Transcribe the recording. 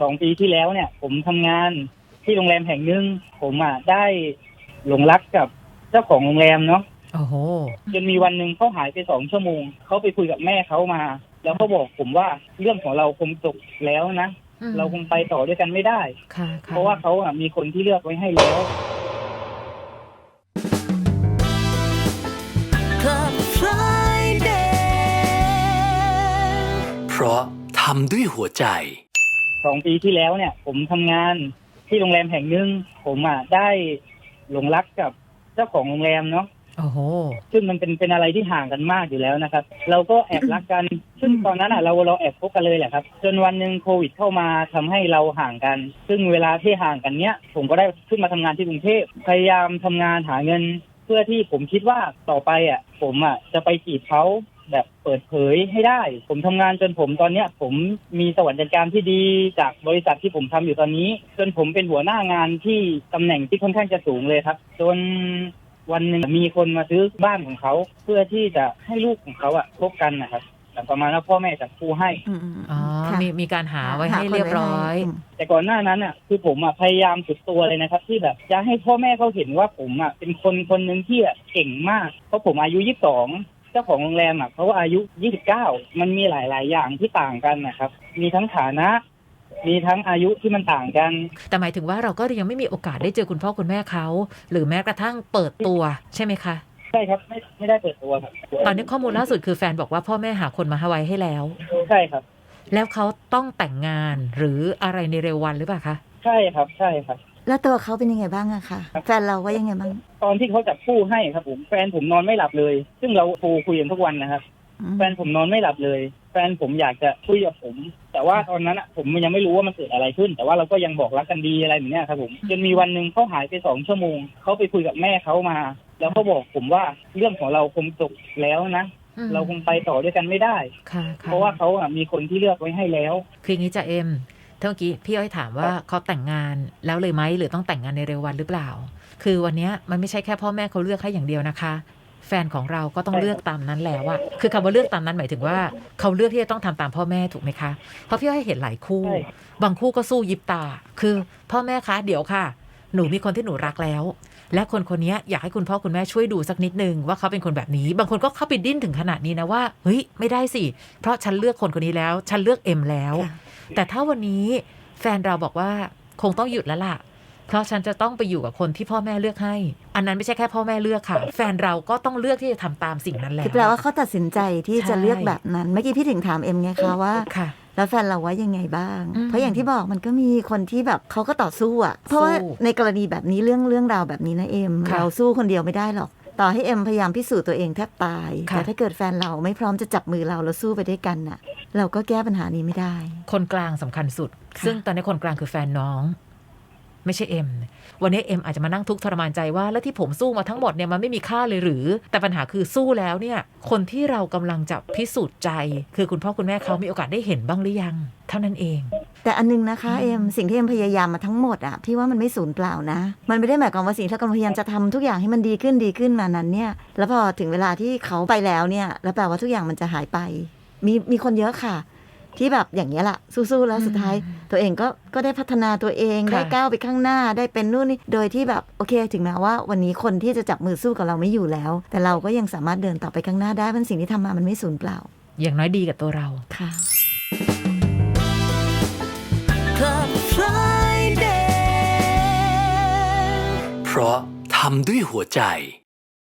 สองปีที่แล้วเนี่ย ผมทำงานที่โรงแรมแห่งหนึ่งผมอะได้หลงรักกับเจ้าของโรงแรมเนาะ โอ้โห จนมีวันหนึ่งเขาหายไปสองชั่วโมง เขาไปคุยกับแม่เขามา แล้วเขาบอกผมว่าเรื่องของเราคงจบแล้วนะ อืมเราคงไปต่อด้วยกันไม่ได้ ค่ะค่เพราะว่าเขาอะมีคนที่เลือกไว้ให้แล้ว Club Friday เพราะทำด้วยหัวใจ สองปีที่แล้วเนี่ย ผมทำงานที่โรงแรมแห่งหนึ่งผมอะได้หลงรักกับเจ้าของโรงแรมเนาะโอ้โห ซึ่งมันเป็นเป็นอะไรที่ห่างกันมากอยู่แล้วนะครับ เราก็แอบรักกัน ซึ่งตอนนั้นอะเราเราแอบคบกันเลยแหละครับ จนวันหนึ่งโควิดเข้ามาทำให้เราห่างกัน ซึ่งเวลาที่ห่างกันเนี้ย ผมก็ได้ขึ้นมาทำงานที่กรุงเทพพยายามทำงานหาเงิน เพื่อที่ผมคิดว่าต่อไปอะ ผมอะจะไปจีบเขา แบบเปิดเผยให้ได้ ผมทำงานจนผมตอนเนี้ย ผมมีสวัสดิการที่ดีจากบริษัทที่ผมทำอยู่ตอนนี้ จนผมเป็นหัวหน้างานที่ตำแหน่งที่ค่อนข้างจะสูงเลยครับ จนวันหนึ่งมีคนมาซื้อบ้านของเขา เพื่อที่จะให้ลูกของเขาอะคบกันนะครับแต่ประมาณว่าพ่อแม่จับคู่ให้อืมๆๆอ๋อค่ะมีมีการหาไว้หให้คนเรียบร้อยมแต่ก่อนหน้านั้นอะ คือผมอะพยายามสุดตัวเลยนะครับ ที่แบบจะให้พ่อแม่เขาเห็นว่าผมอะเป็นคนคนหนึ่งที่แบบเก่งมาก เพราะผมอายุยี่สิบสอง เจ้าของโรงแรมอะเขาอายุยี่สิบเก้ามันมีหลาย ๆ อย่างที่ต่างกันนะครับ มีทั้งฐานะ มีทั้งอายุที่มันต่างกัน แต่หมายถึงว่าเราก็ยังไม่มีโอกาสได้เจอคุณพ่อคุณแม่เขาหรือแม้กระทั่งเปิดตัวใช่ไหมคะใช่ครับไม่ไม่ได้เปิดตัวครับตอนนี้ข้อมูลล่าสุดคือแฟนบอกว่าพ่อแม่หาคนมาให้ไว้ให้แล้ว ใช่ครับ แล้วเขาต้องแต่งงานหรืออะไรในเร็ววันหรือเปล่าคะใช่ครับใช่ครับ แล้วตัวเขาเป็นยังไงบ้างอะคะแฟนเราว่ายังไงบ้าง ตอนที่เขาจับคู่ให้ครับผมแฟนผมนอนไม่หลับเลย ซึ่งเราโทรคุยกันทุกวันนะครับอืมแฟนผมนอนไม่หลับเลย แฟนผมอยากจะคุยกับผม แต่ว่าตอนนั้นอะผมยังไม่รู้ว่ามันเกิดอะไรขึ้น แต่ว่าเราก็ยังบอกรักกันดีอะไรแบบเนี้ยครับผมจนมีวันหนึ่งเขาหายไปสองชั่วโมงเขาไปคุยกับแม่เขามา แล้วเขาบอกผมว่าเรื่องของเราคงจบแล้วนะอืมเราคงไปต่อด้วยกันไม่ได้ค่ะค่เพราะว่าเขาอะมีคนที่เลือกไว้ให้แล้ว คืออย่างนี้จะเอ็ม เมื่อกี้พี่อ้อยถามว่าเขาแต่งงานแล้วเลยไหมหรือต้องแต่งงานในเร็ววันหรือเปล่า คือวันเนี้ยมันไม่ใช่แค่พ่อแม่เขาเลือกให้อย่างเดียวนะคะ แฟนของเราก็ต้องเลือกตามนั้นแล้วอะคือคำว่าเลือกตามนั้นหมายถึงว่าเขาเลือกที่จะต้องทำตามพ่อแม่ถูกไหมคะ เพราะพี่อ้อยเห็นหลายคู่ใช่บางคู่ก็สู้ยิบตา คือพ่อแม่คะเดี๋ยวค่ะ หนูมีคนที่หนูรักแล้ว และคนคนนี้อยากให้คุณพ่อคุณแม่ช่วยดูสักนิดนึงว่าเขาเป็นคนแบบนี้ บางคนก็เข้าไปดิ้นถึงขนาดนี้นะว่าเฮ้ยไม่ได้สิ เพราะฉันเลือกคนคนนี้แล้ว ฉันเลือกเอ็มแล้วค่ะ แต่ถ้าวันนี้แฟนเราบอกว่าคงต้องหยุดแล้วล่ะ เพราะฉันจะต้องไปอยู่กับคนที่พ่อแม่เลือกให้ อันนั้นไม่ใช่แค่พ่อแม่เลือกค่ะ แฟนเราก็ต้องเลือกที่จะทำตามสิ่งนั้นแล้วคือแปลว่าเขาตัดสินใจที่จะใช่เลือกแบบนั้น เมื่อกี้พี่ถึงถามเอ็มไงคะว่าค่ะแล้วแฟนเราว่ายังไงบ้างอืมเพราะอย่างที่บอกมันก็มีคนที่แบบเขาก็ต่อสู้อะเพราะว่าสู้ในกรณีแบบนี้เรื่องเรื่องราวแบบนี้นะเอ็มค่ะเราสู้คนเดียวไม่ได้หรอกต่อให้เอ็มพยายามพิสูจน์ตัวเองแทบตายค่ะแต่ถ้าเกิดแฟนเราไม่พร้อมจะจับมือเราแล้วสู้ไปด้วยกันน่ะ เราก็แก้ปัญหานี้ไม่ได้ คนกลางสำคัญสุดค่ะซึ่งตอนนี้คนกลางคือแฟนน้อง ไม่ใช่เอ็มวันนี้เอ็มอาจจะมานั่งทุกข์ทรมานใจว่า แล้วที่ผมสู้มาทั้งหมดเนี่ยมันไม่มีค่าเลยหรือ แต่ปัญหาคือสู้แล้วเนี่ย คนที่เรากำลังจะพิสูจน์ใจ คือคุณพ่อคุณแม่เขามีโอกาสได้เห็นบ้างหรือยัง เท่านั้นเอง แต่อันนึงนะคะเอ็มสิ่งที่เอ็มพยายามมาทั้งหมดอะพี่ว่ามันไม่สูญเปล่านะ มันไม่ได้หมายความว่าสิ่งที่เรากำลังพยายามจะทำทุกอย่างให้มันดีขึ้นดีขึ้นมานั้นเนี่ย แล้วพอถึงเวลาที่เขาไปแล้วเนี่ย แล้วแปลว่าทุกอย่างมันจะหายไป มีมีคนเยอะค่ะ ที่แบบอย่างนี้ยแหละสู้ๆแล้วสุดท้าย ตัวเองก็ก็ได้พัฒนาตัวเองค่ะได้ก้าวไปข้างหน้าได้เป็นนู่นนี่โดยที่แบบโอเค ถึงแม้ว่า วันนี้คนที่จะจับมือสู้กับเราไม่อยู่แล้ว แต่เราก็ยังสามารถเดินต่อไปข้างหน้าได้เพราะสิ่งที่ทำมามันไม่สูญเปล่า อย่างน้อยดีกับตัวเราค่ะ Club Friday เพราะทำด้วยหัวใจ